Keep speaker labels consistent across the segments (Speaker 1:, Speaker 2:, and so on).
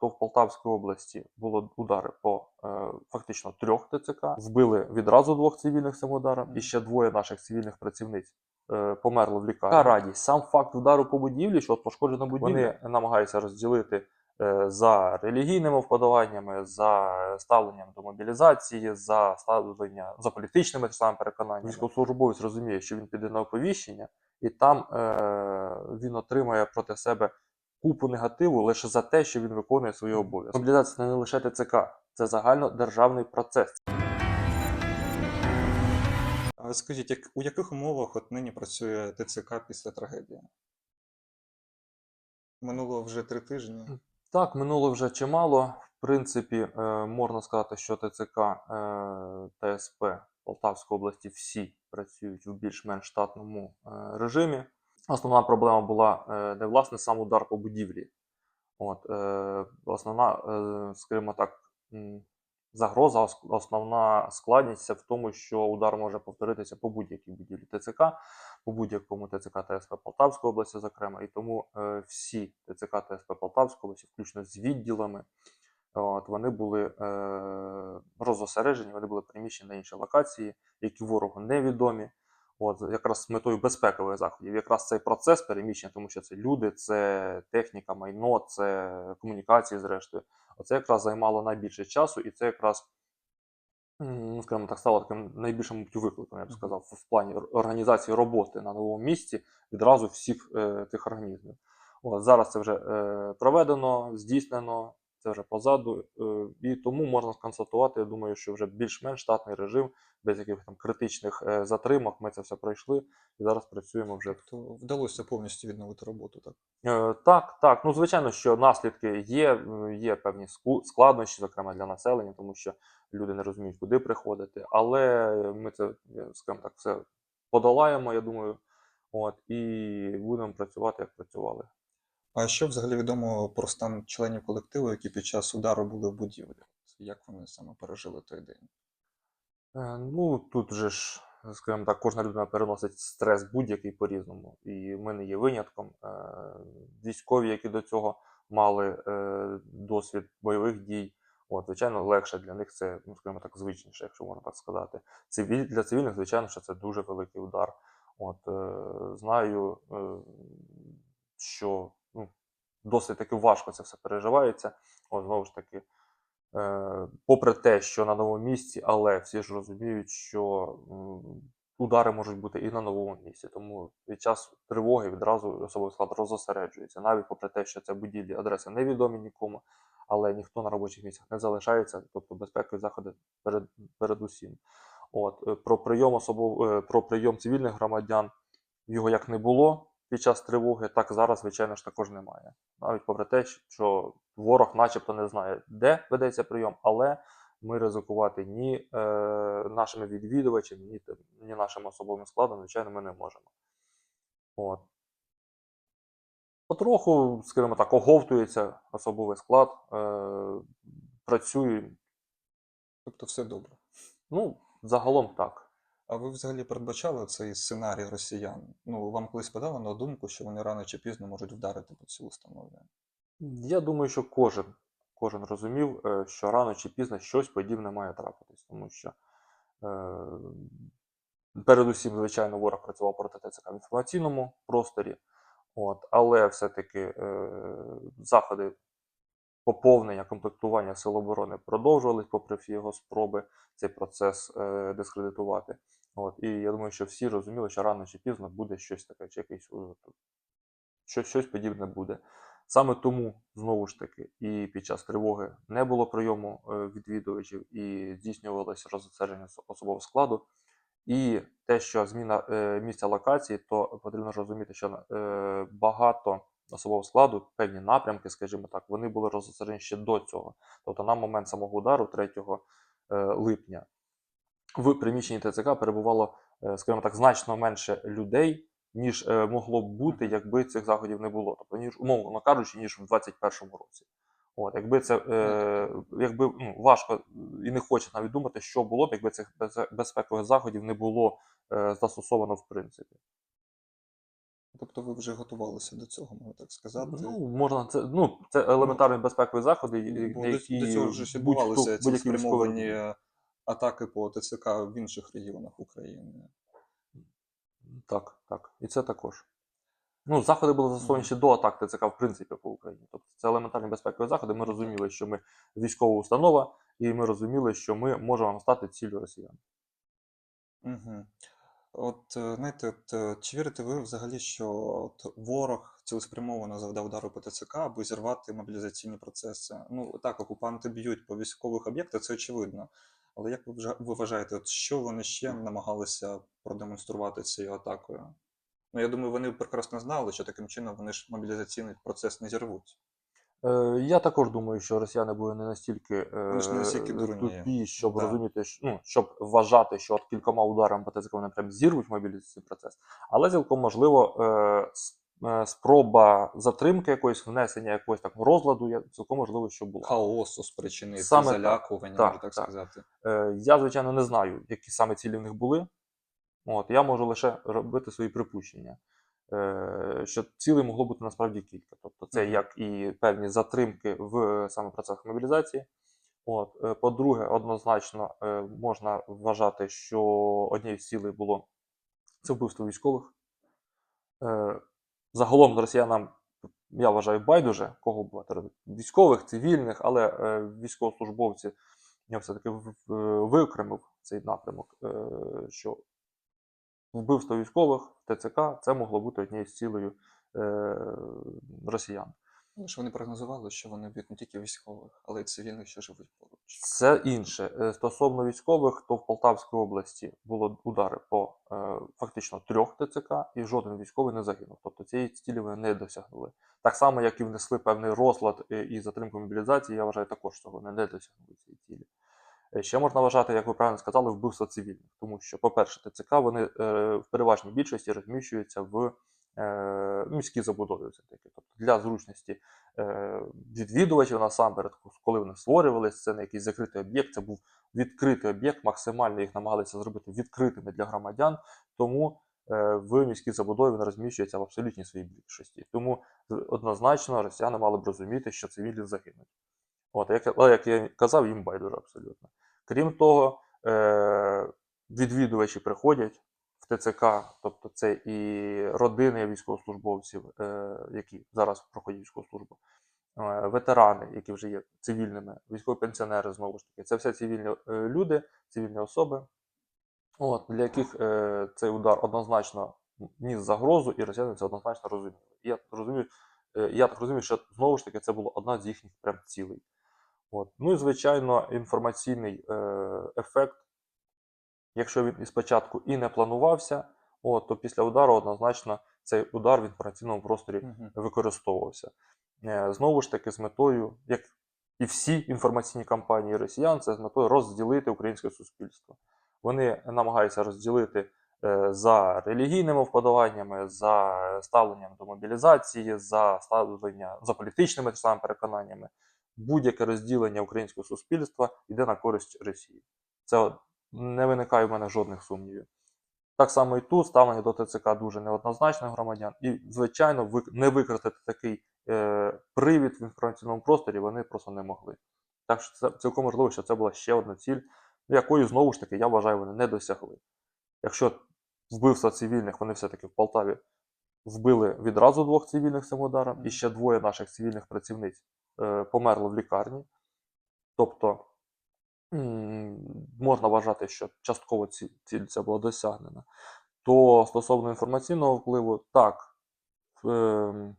Speaker 1: то в Полтавській області було удари по е, фактично трьох ТЦК. Вбили відразу двох цивільних цим ударом, і ще двоє наших цивільних працівниць е, померли в лікарні. Яка радість, сам факт удару по будівлі, що от пошкоджена будівля, вони намагаються розділити е, за релігійними вподобаннями, за ставленням до мобілізації, за ставлення за політичними самими переконаннями. Військовослужбовець розуміє, що він піде на оповіщення, і там е, він отримає проти себе купу негативу лише за те, що він виконує свої обов'язки. Мобілізація це не лише ТЦК, це загальнодержавний процес.
Speaker 2: А скажіть, як, у яких умовах от нині працює ТЦК після трагедії? Минуло вже три тижні.
Speaker 1: Так, минуло вже чимало. В принципі, е, можна сказати, що ТЦК е, ТСП Полтавської області всі працюють в більш-менш штатному е, режимі. Основна проблема була е, не власне сам удар по будівлі. От, е, основна, е, скажімо так, загроза, основна складність в тому, що удар може повторитися по будь-якій будівлі ТЦК, по будь-якому ТЦК ТСП Полтавської області, зокрема, і тому всі ТЦК ТСП Полтавської області, включно з відділами, от, вони були розосереджені, вони були переміщені на інші локації, які ворогу невідомі. От, якраз з метою безпекових заходів, якраз цей процес переміщення, тому що це люди, це техніка, майно, це комунікації, зрештою. Оце якраз займало найбільше часу, і це якраз, ну, скажімо так, стало таким найбільшим викликом, я б сказав, в плані організації роботи на новому місці відразу всіх е, тих організмів. От, зараз це вже е, проведено, здійснено, це вже позаду. Е, і тому можна констатувати, я думаю, що вже більш-менш штатний режим, без якихось там критичних е, затримок. Ми це все пройшли і зараз працюємо вже
Speaker 2: То вдалося повністю відновити роботу, так?
Speaker 1: Е, Так, так. Ну, звичайно, що наслідки є, є певні складнощі, зокрема для населення, тому що люди не розуміють, куди приходити. Але ми це, скажімо так, все подолаємо, я думаю. От, і будемо працювати, як працювали.
Speaker 2: А що взагалі відомо про стан членів колективу, які під час удару були в будівлі? Як вони саме пережили той день?
Speaker 1: Е, Ну, тут же ж, скажімо так, кожна людина переносить стрес будь-який по-різному. І ми не є винятком. Е, Військові, які до цього мали е, досвід бойових дій, от, звичайно, легше для них це, ну, скажімо так, звичніше, якщо можна так сказати. Цивіль, для цивільних, звичайно, що це дуже великий удар. От, знаю, що досить таки важко це все переживається. От, знову ж таки, Е, попри те, що на новому місці, але всі ж розуміють, що удари можуть бути і на новому місці. Тому під час тривоги відразу особовий склад розосереджується, навіть попри те, що це будівлі адреси невідомі нікому, але ніхто на робочих місцях не залишається, тобто безпекові заходи перед, передусім. От, е, про прийом особов... е, про прийом цивільних громадян його як не було під час тривоги, так зараз, звичайно ж, також немає. Навіть попри те, що ворог начебто не знає, де ведеться прийом, але ми ризикувати ні е, нашими відвідувачами, ні, ні нашим особовим складом, звичайно, ми не можемо. От. Потроху, скажімо так, оговтується особовий склад, е, працює.
Speaker 2: Тобто все добре.
Speaker 1: Ну, загалом так.
Speaker 2: А ви взагалі передбачали цей сценарій росіян? Ну, вам колись подало на думку, що вони рано чи пізно можуть вдарити по цій установі?
Speaker 1: Я думаю, що кожен, кожен розумів, е, що рано чи пізно щось подібне має трапитись, тому що е, передусім, звичайно, ворог працював проти ТЦК в інформаційному просторі, от, але все-таки е, заходи поповнення, комплектування сил оборони продовжувались, попри всі його спроби цей процес е, дискредитувати. От, і я думаю, що всі розуміли, що рано чи пізно буде щось таке, чи якийсь що щось подібне буде. Саме тому, знову ж таки, і під час тривоги не було прийому е, відвідувачів і здійснювалося розосередження особового складу. І те, що зміна е, місця локації, то потрібно розуміти, що е, багато особового складу, певні напрямки, скажімо так, вони були розосереджені ще до цього. Тобто на момент самого удару, 3 е, липня, в приміщенні ТЦК перебувало, е, скажімо так, значно менше людей, ніж е, могло б бути, якби цих заходів не було. Тобто, ніж, умовно кажучи, ніж в 2021 році. От, якби це е, якби ну, важко і не хоче навіть думати, що було б, якби цих без- безпекових заходів не було е, застосовано в принципі.
Speaker 2: Тобто ви вже готувалися до цього, можна так сказати.
Speaker 1: Ну, можна це, ну, це елементарні безпекові заходи,
Speaker 2: Бо
Speaker 1: які
Speaker 2: до цього
Speaker 1: будь-хто-
Speaker 2: відбувалися ці спрямовані атаки по ТЦК в інших регіонах України.
Speaker 1: Так, так. І це також. Ну, заходи були застосовані ще до атак ТЦК, в принципі, по Україні. Тобто це елементарні безпекові заходи. Ми розуміли, що ми військова установа, і ми розуміли, що ми можемо стати ціллю росіян.
Speaker 2: Угу. От е, знаєте, от, е, чи вірите ви взагалі, що от ворог цілеспрямовано завдав удару по ТЦК, аби зірвати мобілізаційні процеси? Ну так, окупанти б'ють по військових об'єктах, це очевидно. Але як ви вважаєте, от що вони ще намагалися продемонструвати цією атакою? Ну, я думаю, вони прекрасно знали, що таким чином вони ж мобілізаційний процес не зірвуть.
Speaker 1: Е, я також думаю, що росіяни були не настільки, е,
Speaker 2: не настільки
Speaker 1: тупі, щоб
Speaker 2: Да.
Speaker 1: розуміти, що, ну, щоб вважати, що от кількома ударами по ТЦК вони прям зірвуть мобілізаційний процес. Але цілком можливо, е, спроба затримки якоїсь, внесення якогось так розладу, я- цілком можливо, що була.
Speaker 2: Хаосу спричинити,
Speaker 1: Саме
Speaker 2: залякування,
Speaker 1: Так,
Speaker 2: можна так,
Speaker 1: так.
Speaker 2: сказати.
Speaker 1: Е, Я, звичайно, не знаю, які саме цілі в них були. От, я можу лише робити свої припущення, е, що цілей могло бути насправді кілька. Тобто, це
Speaker 2: Мгм.
Speaker 1: як і певні затримки в саме процесах мобілізації. От, е, по-друге, однозначно е, можна вважати, що однією з цілей було це вбивство військових. Загалом росіянам, я вважаю, байдуже, кого бувати військових, цивільних, але е, військовослужбовці я все-таки виокремив цей напрямок, е, що вбивство військових ТЦК це могло бути однією з цілею е, росіян.
Speaker 2: Ну, що вони прогнозували, що вони б'ють не тільки військових, але й цивільних, що живуть поруч.
Speaker 1: Це інше. Е, Стосовно військових, то в Полтавській області було удари по е, фактично трьох ТЦК, і жоден військовий не загинув. Тобто цієї цілі вони не досягнули. Так само, як і внесли певний розлад е, і затримку мобілізації, я вважаю, також цього не досягнули цієї цілі. Ще можна вважати, як ви правильно сказали, вбивство цивільних, тому що, по-перше, ТЦК вони в переважній більшості розміщуються в е, міській забудові. Все-таки. Тобто для зручності е, відвідувачів насамперед, коли вони створювалися, це не якийсь закритий об'єкт, це був відкритий об'єкт, максимально їх намагалися зробити відкритими для громадян, тому е, в міській забудові вони розміщуються в абсолютній своїй більшості. Тому однозначно росіяни мали б розуміти, що цивільні загинуть. От, як, але, як я казав, їм байдуже абсолютно. Крім того, відвідувачі приходять ТЦК, тобто це і родини військовослужбовців, е, які зараз проходять військову службу, е, ветерани, які вже є цивільними, військові пенсіонери, знову ж таки, це все цивільні е, люди, цивільні особи, от, для яких цей удар однозначно ніс загрозу, і росіяни це однозначно розуміли. Я розумію, я так розумію, що знову ж таки це була одна з їхніх прям цілей. От. Ну і звичайно, інформаційний ефект, якщо він і спочатку і не планувався, от, то після удару однозначно цей удар в інформаційному просторі
Speaker 2: Мгм.
Speaker 1: використовувався. Е, Знову ж таки, з метою, як і всі інформаційні кампанії росіян, це з метою розділити українське суспільство. Вони намагаються розділити е, за релігійними вподобаннями, за ставленням до мобілізації, за ставлення за політичними саме переконаннями. Будь-яке розділення українського суспільства йде на користь Росії. Це не виникає в мене жодних сумнівів. Так само і тут ставлення до ТЦК дуже неоднозначне громадян, і, звичайно, не використати такий е, привід в інформаційному просторі вони просто не могли. Так що це цілком можливо, що це була ще одна ціль, якої знову ж таки я вважаю, вони не досягли. Якщо вбивства цивільних вони все-таки в Полтаві вбили відразу двох цивільних цим ударом, і ще двоє наших цивільних працівниць е, померли в лікарні. Тобто можна вважати, що частково ціль ця була досягнена. То стосовно інформаційного впливу, так, ем,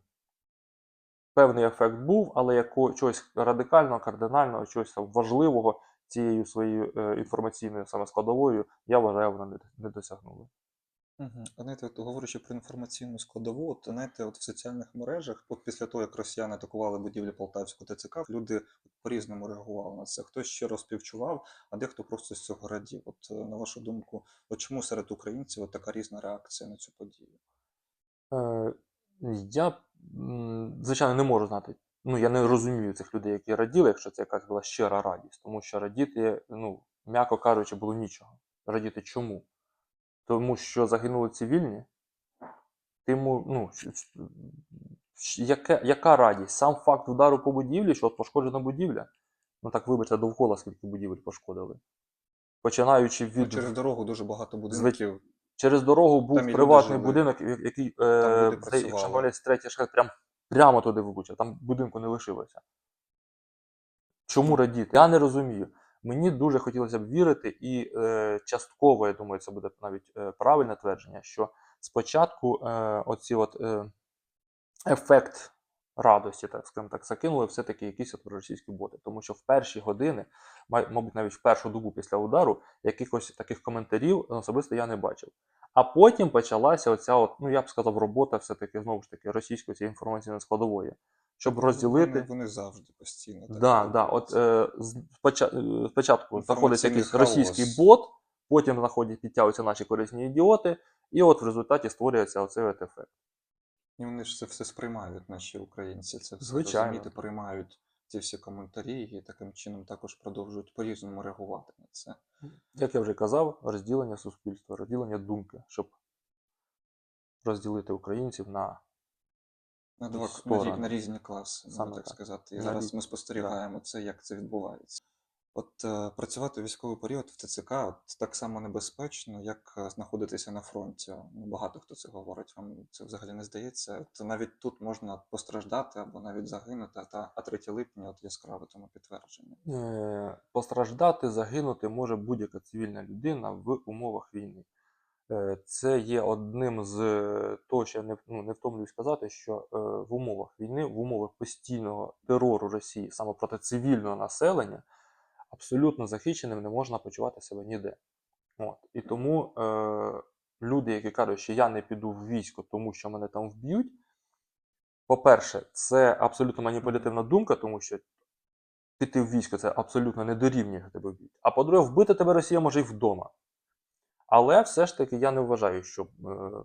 Speaker 1: певний ефект був, але якого, чогось радикального, кардинального, чогось важливого цією своєю е, інформаційною саме складовою, я вважаю, вони не, не досягнули.
Speaker 2: А знаєте, от говорячи про інформаційну складову, от знаєте, от в соціальних мережах, от після того, як росіяни атакували будівлі Полтавського ТЦК, люди по-різному реагували на це. Хтось щиро співчував, а дехто просто з цього радів. От е, на вашу думку, от чому серед українців от така різна реакція на цю подію?
Speaker 1: Е, я, звичайно, не можу знати. Ну, я не розумію цих людей, які раділи, якщо це якась була щира радість. Тому що радіти, ну, м'яко кажучи, було нічого. Радіти чому? Тому що загинули цивільні, Ти йому, ну, яке, яка радість? Сам факт удару по будівлі, що от пошкоджена будівля. Ну так вибачте, довкола скільки будівель пошкодили. Починаючи
Speaker 2: Ну,
Speaker 1: від
Speaker 2: через дорогу дуже багато будинків.
Speaker 1: Через дорогу був
Speaker 2: Там
Speaker 1: приватний будинок, який, е, якщо
Speaker 2: працювали.
Speaker 1: третій шахет прям, прямо туди влучив, там будинку не лишилося. Чому радіти? Я не розумію. Мені дуже хотілося б вірити, і е, частково, я думаю, це буде навіть е, правильне твердження, що спочатку е, оці от, е, ефект радості, так скажімо так, закинули все-таки якісь от російські боти. Тому що в перші години, мабуть, навіть в першу добу після удару, якихось таких коментарів особисто я не бачив. А потім почалася оця, от, ну я б сказав, робота все-таки знову ж таки російської цієї інформаційної складової, щоб розділити.
Speaker 2: Вони, вони завжди постійно. так
Speaker 1: Да, да, от е, е, спочатку знаходиться якийсь російський бот, потім знаходять, підтягуються наші корисні ідіоти, і от в результаті створюється оцей от ефект.
Speaker 2: І вони ж це все сприймають, наші українці. Це все
Speaker 1: Звичайно.
Speaker 2: розуміти, приймають ці всі коментарі і таким чином також продовжують по-різному реагувати на це.
Speaker 1: Як я вже казав, розділення суспільства, розділення думки, щоб розділити українців на
Speaker 2: На, два, на,
Speaker 1: сторони.
Speaker 2: на різні класи, можна
Speaker 1: Саме
Speaker 2: так,
Speaker 1: так.
Speaker 2: сказати. І
Speaker 1: На
Speaker 2: зараз
Speaker 1: різні.
Speaker 2: ми спостерігаємо це, як це відбувається. От е, працювати у військовий період в ТЦК от, так само небезпечно, як е, знаходитися на фронті. Ну, багато хто це говорить. Вам це взагалі не здається. От навіть тут можна постраждати або навіть загинути, та а 3 липня от яскраве тому підтвердження.
Speaker 1: е, постраждати, загинути може будь-яка цивільна людина в умовах війни. Е, Це є одним з е, того, що я не, ну, не втомлююсь сказати, що е, в умовах війни, в умовах постійного терору Росії саме проти цивільного населення, абсолютно захищеним не можна почувати себе ніде. От. І тому е, люди, які кажуть, що я не піду в військо, тому що мене там вб'ють. По-перше, це абсолютно маніпулятивна думка, тому що піти в військо це абсолютно не дорівнює, тебе вб'ють. А по-друге, вбити тебе Росія може і вдома. Але все ж таки я не вважаю, що е,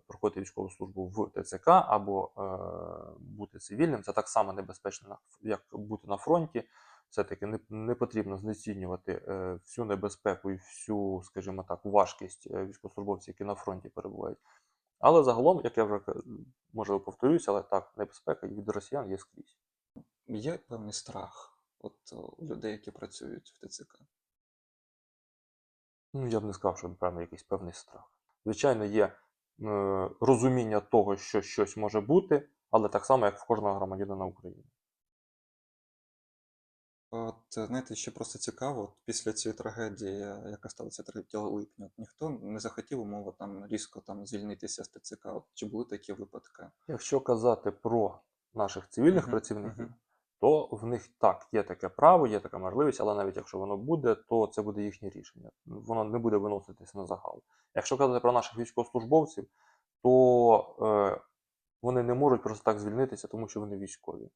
Speaker 1: проходити військову службу в ТЦК або е, бути цивільним це так само небезпечно, як бути на фронті. Все-таки не, не потрібно знецінювати е, всю небезпеку і всю, скажімо так, важкість військовослужбовців, які на фронті перебувають. Але загалом, як я вже можливо повторюся, але так, небезпека від росіян є скрізь.
Speaker 2: Є певний страх от, у людей, які працюють в ТЦК.
Speaker 1: Ну, я б не сказав, що певно якийсь певний страх. Звичайно, є е, розуміння того, що щось може бути, але так само, як в кожного громадянина України.
Speaker 2: От, е, знаєте, ще просто цікаво, після цієї трагедії, е, яка сталася 3 липня, ніхто не захотів умови там різко там звільнитися з ТЦК. От, чи були такі випадки?
Speaker 1: Якщо казати про наших цивільних
Speaker 2: Мгм,
Speaker 1: працівників,
Speaker 2: мгм.
Speaker 1: То в них так є таке право, є така можливість, але навіть якщо воно буде, то це буде їхнє рішення. Воно не буде виноситись на загал. Якщо казати про наших військовослужбовців, то е, вони не можуть просто так звільнитися, тому що вони військові.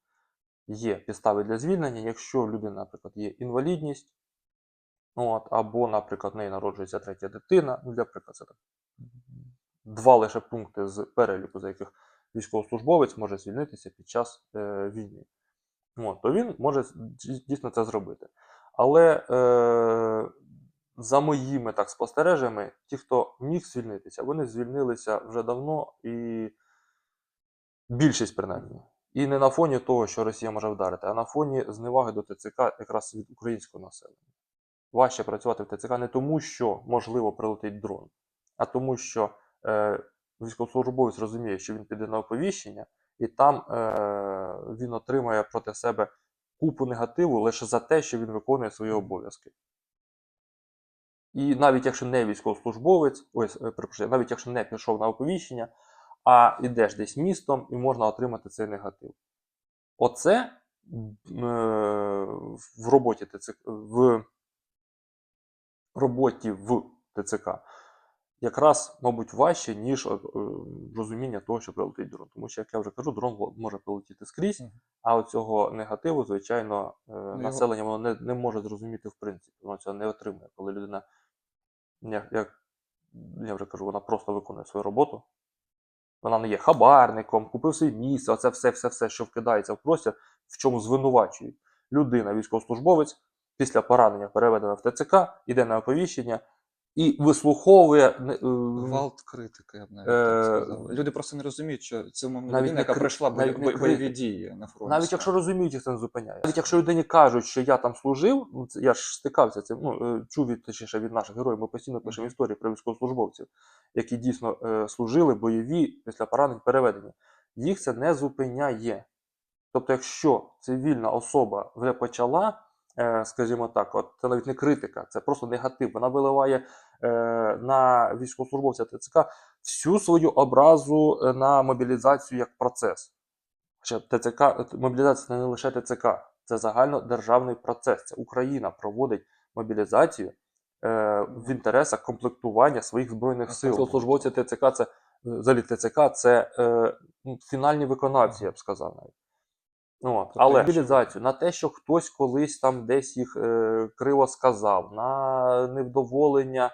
Speaker 1: Є підстави для звільнення, якщо в людини, наприклад, є інвалідність, от, або, наприклад, в неї народжується третя дитина, ну, для прикладу, це так, два лише пункти з переліку, за яких військовослужбовець може звільнитися під час е, війни. От, то він може дійсно це зробити. Але е, за моїми так спостереженнями, ті, хто міг звільнитися, вони звільнилися вже давно і більшість принаймні. І не на фоні того, що Росія може вдарити, а на фоні зневаги до ТЦК якраз від українського населення. Важче працювати в ТЦК не тому, що можливо прилетить дрон, а тому, що е, військовослужбовець розуміє, що він піде на оповіщення, і там е, він отримає проти себе купу негативу лише за те, що він виконує свої обов'язки. І навіть якщо не військовослужбовець, ось, е, перепрошую, навіть якщо не пішов на оповіщення, а йдеш десь містом і можна отримати цей негатив. Оце е, в роботі ТЦК, в роботі в ТЦК якраз, мабуть, важче, ніж е, розуміння того, що прилетить дрон. Тому що, як я вже кажу, дрон може прилетіти скрізь,
Speaker 2: Мгм.
Speaker 1: а оцього негативу, звичайно, е,
Speaker 2: його-
Speaker 1: населення воно не, не може зрозуміти в принципі. Воно цього не отримує, коли людина, як, як я вже кажу, вона просто виконує свою роботу. Вона не є хабарником, купив собі місце, оце все, все, все, що вкидається в простір, в чому звинувачують. Людина, військовослужбовець, після поранення переведена в ТЦК, іде на оповіщення і вислуховує е,
Speaker 2: Гвалт критики, я б навіть
Speaker 1: Е,
Speaker 2: так сказав. Люди просто не розуміють, що це умовна
Speaker 1: навіть
Speaker 2: людина,
Speaker 1: не
Speaker 2: яка пройшла
Speaker 1: навіть не
Speaker 2: бойові дії на фронті.
Speaker 1: Навіть якщо розуміють, їх це не зупиняє. Навіть якщо людині кажуть, що я там служив, ну це я ж стикався цим, ну е, чув від точніше від наших героїв. Ми постійно пишемо історії про військовослужбовців, які дійсно е, служили бойові після поранень переведені. Їх це не зупиняє. Тобто, якщо цивільна особа вже почала, скажімо так, от це навіть не критика, це просто негатив. Вона виливає е, на військовослужбовця ТЦК всю свою образу е, на мобілізацію як процес. Хоча ТЦК, мобілізація не лише ТЦК, це загальнодержавний процес. Це Україна проводить мобілізацію е, в інтересах комплектування своїх збройних сил. Службовці ТЦК це е, взагалі ТЦК це е, фінальні виконавці, я б сказав навіть. От.
Speaker 2: Тобто
Speaker 1: Але мобілізацію на те, що хтось колись там десь їх е, криво сказав, на невдоволення,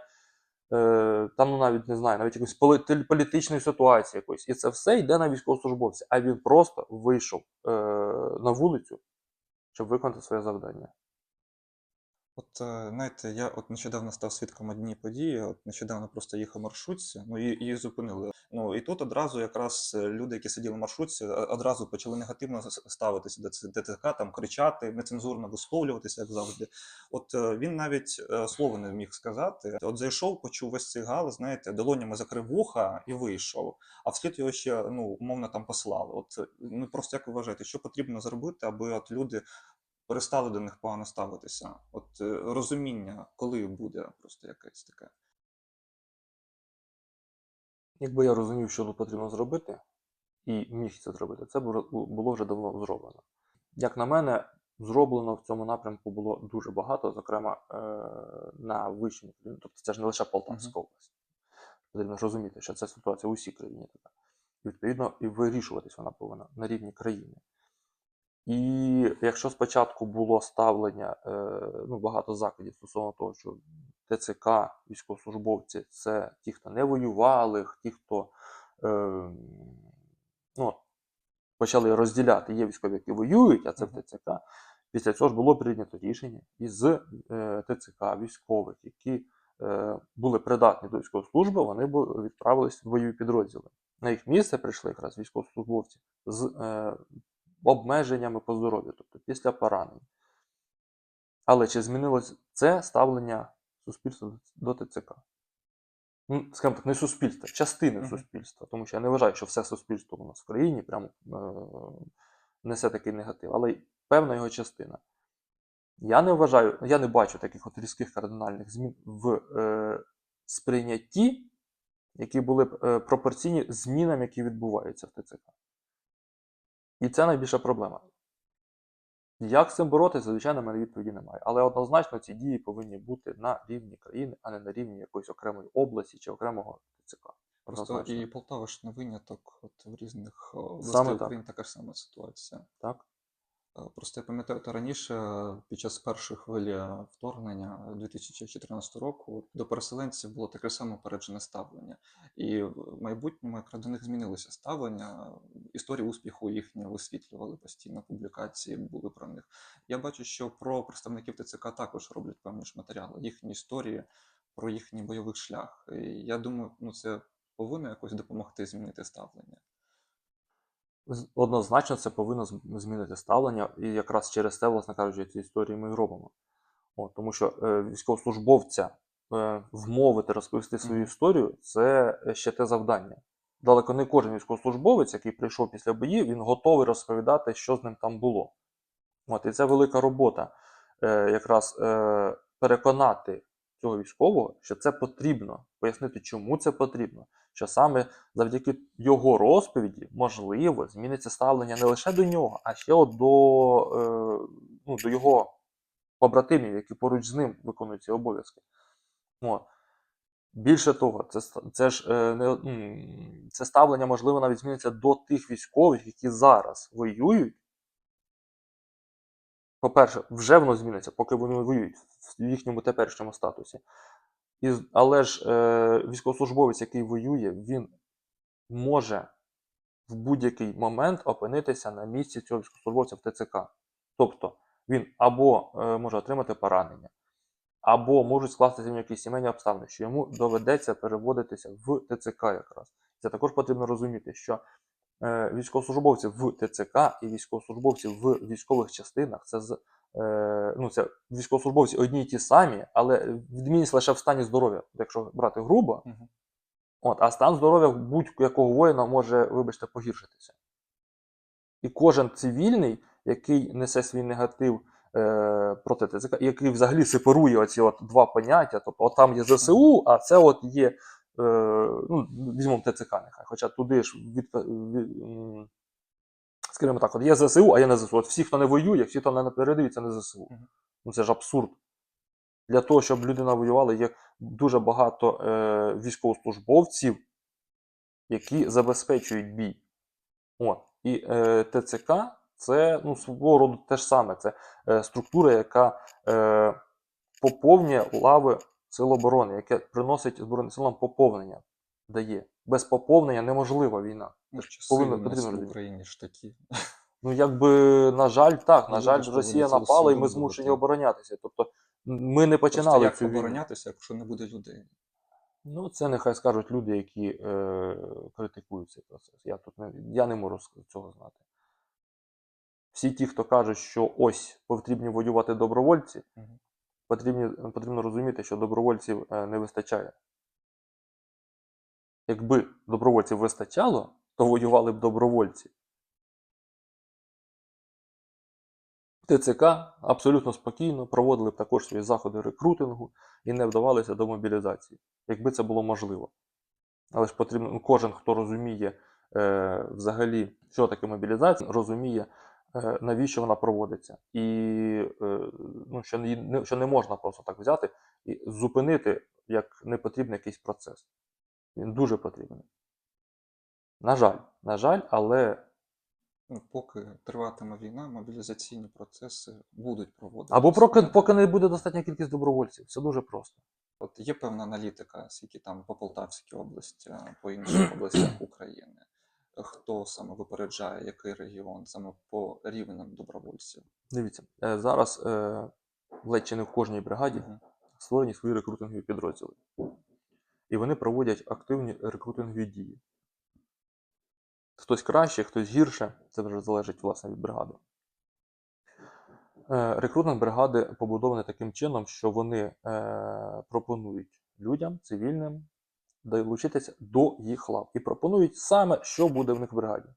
Speaker 1: е, там ну, навіть не знаю, навіть якоїсь полі- політичної ситуації якоїсь. І це все йде на військовослужбовця. А він просто вийшов е, на вулицю, щоб виконати своє завдання.
Speaker 2: От е, знаєте, я от нещодавно став свідком однієї події. От нещодавно просто їхав маршрутці, ну і її зупинили. Ну і тут одразу якраз е, люди, які сиділи в маршрутці, одразу почали негативно ставитися до ДТК, там кричати, нецензурно висловлюватися, як завжди. От е, він навіть слова не міг сказати. От зайшов, почув весь цей гал, знаєте, долонями закрив вуха і вийшов. А вслід його ще ну умовно там послали. От ну просто як ви вважаєте, що потрібно зробити, аби от люди перестали до них погано ставитися. От е, розуміння, коли буде просто якесь таке.
Speaker 1: Якби я розумів, що тут потрібно зробити, і міг це зробити, це було вже давно зроблено. Як на мене, зроблено в цьому напрямку було дуже багато, зокрема е, на вищому рівні. Тобто це ж не лише Полтавська область. Потрібно ж розуміти, що це ситуація у всій країні така. І, відповідно, і вирішуватись вона повинна на рівні країни. І якщо спочатку було ставлення е, ну, багато закладів стосовно того, що ТЦК, військовослужбовці це ті, хто не воювали, ті, хто е, ну, почали розділяти, є військові, які воюють, а це в ТЦК. Після цього ж було прийнято рішення із е, ТЦК військових, які е, були придатні до військової служби, вони відправились в бойові підрозділи. На їх місце прийшли якраз військовослужбовці з е, обмеженнями по здоров'ю, тобто після поранень. Але чи змінилось це ставлення суспільства до ТЦК? Ну, скажімо так, не суспільства, частини
Speaker 2: Мгм.
Speaker 1: суспільства, тому що я не вважаю, що все суспільство у нас в країні прямо е, несе такий негатив, але певна його частина. Я не вважаю, я не бачу таких от різких кардинальних змін в е, сприйнятті, які були б е, пропорційні змінам, які відбуваються в ТЦК. І це найбільша проблема. Як з цим боротися, звичайно, в мене відповіді немає. Але однозначно ці дії повинні бути на рівні країни, а не на рівні якоїсь окремої області чи окремого ТЦК.
Speaker 2: Просто
Speaker 1: Однозначно.
Speaker 2: і Полтава ж не виняток. От в різних
Speaker 1: Саме
Speaker 2: областях. України така ж сама ситуація.
Speaker 1: Так?
Speaker 2: Е, Просто я пам'ятаю, раніше е, під час першої хвилі е, вторгнення 2014 року до переселенців було таке саме упереджене ставлення. І в майбутньому якраз до них змінилося ставлення. Історії успіху їхні висвітлювали постійно, публікації були про них. Я бачу, що про представників ТЦК також роблять певні ж матеріали, їхні історії про їхній бойовий шлях. І я думаю, ну це повинно якось допомогти змінити ставлення.
Speaker 1: Однозначно це повинно змінити ставлення, і якраз через це, власне кажучи, ці історії ми робимо. От, тому що е, військовослужбовця е, вмовити розповісти свою історію це ще те завдання. Далеко не кожен військовослужбовець, який прийшов після боїв, він готовий розповідати, що з ним там було. От, і це велика робота е, якраз е, переконати цього військового, що це потрібно, пояснити, чому це потрібно. Що саме завдяки його розповіді можливо зміниться ставлення не лише до нього, а ще от до, е, ну, до його побратимів, які поруч з ним виконують ці обов'язки. От. Більше того, це, це ж е, не, це ставлення, можливо, навіть зміниться до тих військових, які зараз воюють. По-перше, вже воно зміниться, поки вони воюють в їхньому теперішньому статусі. І, але ж е, військовослужбовець, який воює, він може в будь-який момент опинитися на місці цього військовослужбовця в ТЦК. Тобто він або е, може отримати поранення, або можуть скластися в якісь сімейні обставини, що йому доведеться переводитися в ТЦК якраз. Це також потрібно розуміти, що е, військовослужбовці в ТЦК і військовослужбовці в військових частинах це з ну, це військовослужбовці одні й ті самі, але відмінність лише в стані здоров'я, якщо брати грубо,
Speaker 2: Мгм.
Speaker 1: От, а стан здоров'я будь-якого воїна може, вибачте, погіршитися. І кожен цивільний, який несе свій негатив е, проти ТЦК, який взагалі сепарує оці от два поняття, тобто от там є ЗСУ, а це от є, е, ну, візьмемо ТЦК нехай, хоча туди ж від, від, скажімо так, от є ЗСУ, а є не ЗСУ. От всі, хто не воює, всі, хто не це не ЗСУ. Ну це ж абсурд. Для того, щоб людина воювала, є дуже багато е, військовослужбовців, які забезпечують бій. От. І е, ТЦК це ну, свого роду те ж саме. Це е, структура, яка е, поповнює лави Сил оборони, яке приносить Збройним силам поповнення, дає. Без поповнення неможлива війна.
Speaker 2: Ну,
Speaker 1: повинно потрібно
Speaker 2: в. Україні ж такі.
Speaker 1: Ну, якби, на жаль, так. На
Speaker 2: Люди
Speaker 1: жаль, Росія напала, і ми змушені оборонятися. Тобто, ми не починали
Speaker 2: як
Speaker 1: цю
Speaker 2: оборонятися, якщо не буде людей?
Speaker 1: Ну, це нехай скажуть люди, які е, критикують цей процес. Я тут не, я не можу цього знати. Всі ті, хто кажуть, що ось потрібні воювати добровольці,
Speaker 2: Мгм.
Speaker 1: потрібні, потрібно розуміти, що добровольців е, не вистачає. Якби добровольців вистачало, то воювали б добровольці. ТЦК абсолютно спокійно проводили б також свої заходи рекрутингу і не вдавалися до мобілізації, якби це було можливо. Але ж потрібно, ну, кожен, хто розуміє е, взагалі, що таке мобілізація, розуміє, е, навіщо вона проводиться. І е, ну, що, не, що не можна просто так взяти і зупинити як непотрібний якийсь процес. Він дуже потрібний. На жаль, на жаль, але
Speaker 2: Ну, поки триватиме війна, мобілізаційні процеси будуть проводитися.
Speaker 1: або поки, поки не буде достатня кількість добровольців. Все дуже просто.
Speaker 2: От є певна аналітика, скільки там по Полтавській області, по інших областях України. Хто саме випереджає, який регіон, саме по рівням добровольців?
Speaker 1: Дивіться, е, зараз е, ледь чи не в кожній бригаді створені свої рекрутингові підрозділи. І вони проводять активні рекрутингові дії. Хтось краще, хтось гірше, це вже залежить власне від бригади. Е, Рекрутинг бригади побудований таким чином, що вони е, пропонують людям, цивільним, долучитися до їх лав. І пропонують саме, що буде в них в бригаді.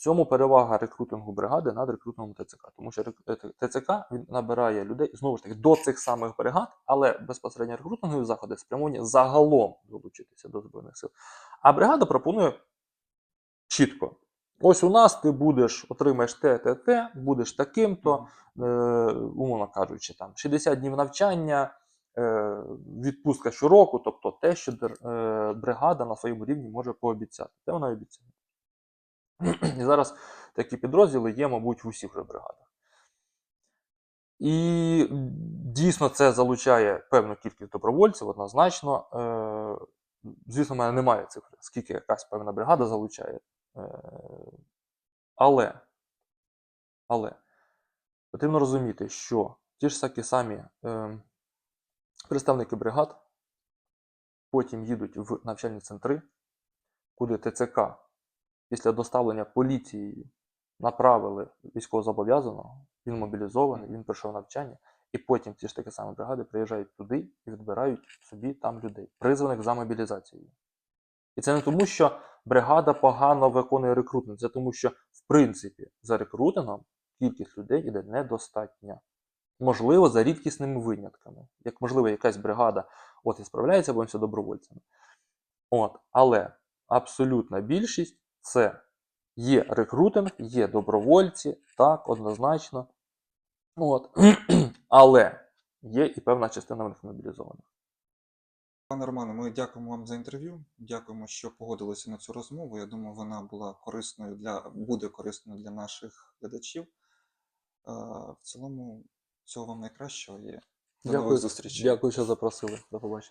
Speaker 1: Цьому перевага рекрутингу бригади над рекрутингом ТЦК. Тому що е, ТЦК він набирає людей знову ж таки до цих самих бригад, але безпосередньо рекрутингові заходи спрямовані загалом долучитися до Збройних сил. А бригада пропонує чітко: ось у нас ти будеш, отримаєш те, те, те, будеш таким-то, е, умовно кажучи, там 60 днів навчання, е, відпустка щороку, тобто те, що е, бригада на своєму рівні може пообіцяти. Це вона обіцяє. І зараз такі підрозділи є, мабуть, в усіх бригадах. І дійсно це залучає певну кількість добровольців, однозначно. Е, Звісно, в мене немає цифри, скільки якась певна бригада залучає. Е, Але, але потрібно розуміти, що ті ж такі самі е, представники бригад потім їдуть в навчальні центри, куди ТЦК після доставлення поліцією направили військовозобов'язаного, він мобілізований, він пройшов навчання, і потім ті ж такі самі бригади приїжджають туди і відбирають собі там людей, призваних за мобілізацією. І це не тому, що бригада погано виконує рекрутинг, це тому, що в принципі за рекрутингом кількість людей іде недостатня. Можливо, за рідкісними винятками. Як можливо, якась бригада от і справляється повністю добровольцями. От, але абсолютна більшість це є рекрутинг, є добровольці, так, однозначно. От. Але є і певна частина в них мобілізованих.
Speaker 2: Пане Романе, ми дякуємо вам за інтерв'ю. Дякуємо, що погодилися на цю розмову. Я думаю, вона була корисною для буде корисною для наших глядачів. Е, В цілому, всього вам найкращого і до нових зустрічей.
Speaker 1: Дякую, що запросили. До побачення.